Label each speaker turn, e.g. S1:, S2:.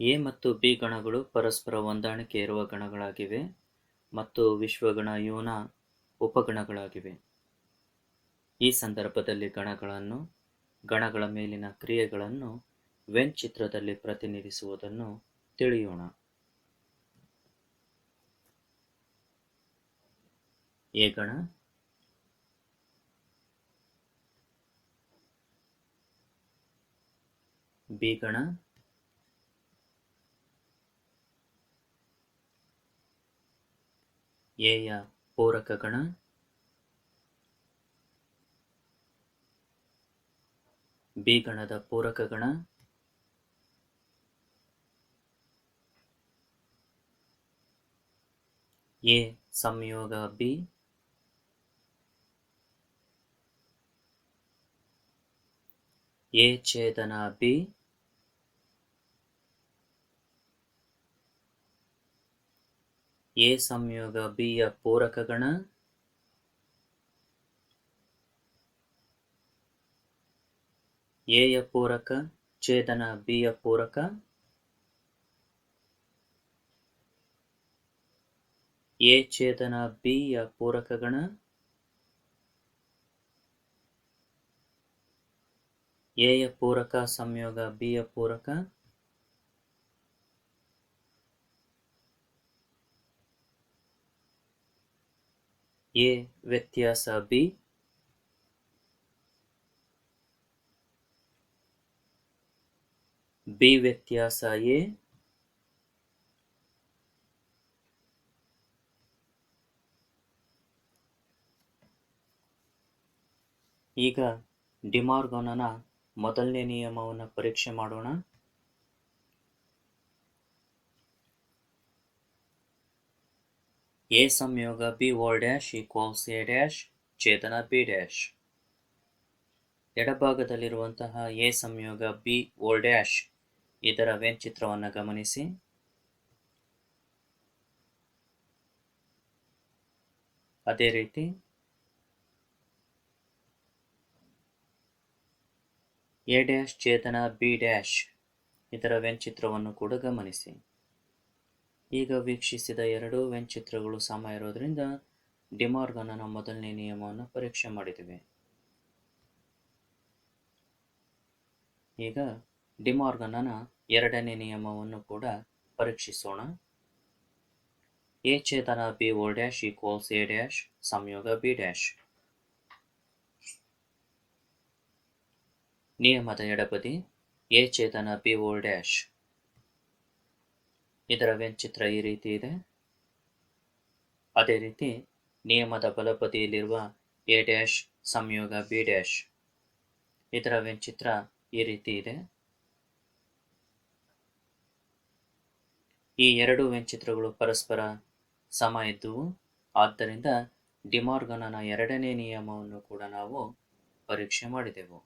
S1: A ಮತ್ತು B ಗಣಗಳು ಪರಸ್ಪರ ಹೊಂದಾಣಿಕೆ ಇರುವ ಗಣಗಳಾಗಿವೆ ಮತ್ತು ವಿಶ್ವಗಣ, ಯೋನ ಉಪಗಣಗಳಾಗಿವೆ. ಈ ಸಂದರ್ಭದಲ್ಲಿ ಗಣಗಳನ್ನು, ಗಣಗಳ ಮೇಲಿನ ಕ್ರಿಯೆಗಳನ್ನು ವೆನ್ ಚಿತ್ರದಲ್ಲಿ ಪ್ರತಿನಿಧಿಸುವುದನ್ನು ತಿಳಿಯೋಣ. ಎ ಗಣ, ಬಿ ಗಣ ಎಯ ಪೂರಕ ಗಣ ಬಿ ಗಣದ ಪೂರಕ ಗಣ ಎ ಸಂಯೋಗ ಬಿ? ಎ ಛೇದನ ಬಿ? ಎ ಸಂಯೋಗ ಬಿ ಯ ಪೂರಕ ಗಣ? ಎ ಯ ಪೂರಕ, ಛೇದನ ಬಿ ಯ ಪೂರಕ? ಎ ಛೇದನ ಬಿ ಯ ಪೂರಕ ಗಣ? ಎ ಯ ಪೂರಕ, ಸಂಯೋಗ ಬಿ ಯ ಪೂರಕ? ಎ ವ್ಯತ್ಯಾಸ ಬಿ. ಬಿ ವ್ಯತ್ಯಾಸ ಎ. ಈಗ ಡಿಮಾರ್ಗನನ ಮೊದಲನೇ ನಿಯಮವನ್ನು ಪರೀಕ್ಷೆ ಮಾಡೋಣ. ಎ ಸಂಯೋಗ B whole dash equals A dash ಛೇದನ B dash ಎಡಭಾಗದಲ್ಲಿರುವಂತಹ ಎ ಸಂಯೋಗ ಬಿ ಓಲ್ ಡ್ಯಾಶ್ ಇದರ ವೆನ್ ಚಿತ್ರವನ್ನು ಗಮನಿಸಿ. ಅದೇ ರೀತಿ. ಎ ಡ್ಯಾಶ್ ಛೇದನ ಬಿ ಡ್ಯಾಶ್ ಇದರ ವೆನ್ ಚಿತ್ರವನ್ನು ಕೂಡ ಗಮನಿಸಿ. ಈಗ ವೀಕ್ಷಿಸಿದ ಎರಡೂ ವೆನ್ ಚಿತ್ರಗಳು ಸಮ ಇರೋದ್ರಿಂದ ಡಿಮಾರ್ಗನನ ಮೊದಲನೇ ನಿಯಮವನ್ನು ಪರೀಕ್ಷೆ ಮಾಡಿದ್ದೇವೆ. ಈಗ ಡಿಮಾರ್ಗನನ ಎರಡನೇ ನಿಯಮವನ್ನು ಕೂಡ ಪರೀಕ್ಷಿಸೋಣ. A ಛೇದನ B whole dash equals A dash ಸಂಯೋಗ ಬಿ ಡ್ಯಾಶ್. ನಿಯಮದ ಎಡಬದಿ ಎ ಛೇದನ ಬಿ ಓ ಡ್ಯಾಶ್. ಇದರ ವ್ಯಂಚಿತ್ರ ಚಿತ್ರ ಈ ರೀತಿ ಇದೆ. ಅದೇ ರೀತಿ ನಿಯಮದ ಬಲಬದಿಯಲ್ಲಿರುವ ಎ ಡ್ಯಾಶ್ ಸಂಯೋಗ ಬಿ ಡ್ಯಾಶ್ ಇದರ ವ್ಯಂಚಿತ್ರ ಚಿತ್ರ ಈ ರೀತಿ ಇದೆ. ಈ ಎರಡು ವ್ಯಂಚಿತ್ರಗಳು ಚಿತ್ರಗಳು ಪರಸ್ಪರ ಸಮ ಇದ್ದವು. ಆದ್ದರಿಂದ ಡಿಮಾರ್ಗನನ ಎರಡನೇ ನಿಯಮವನ್ನು ಕೂಡ ನಾವು ಪರೀಕ್ಷೆ ಮಾಡಿದೆವು.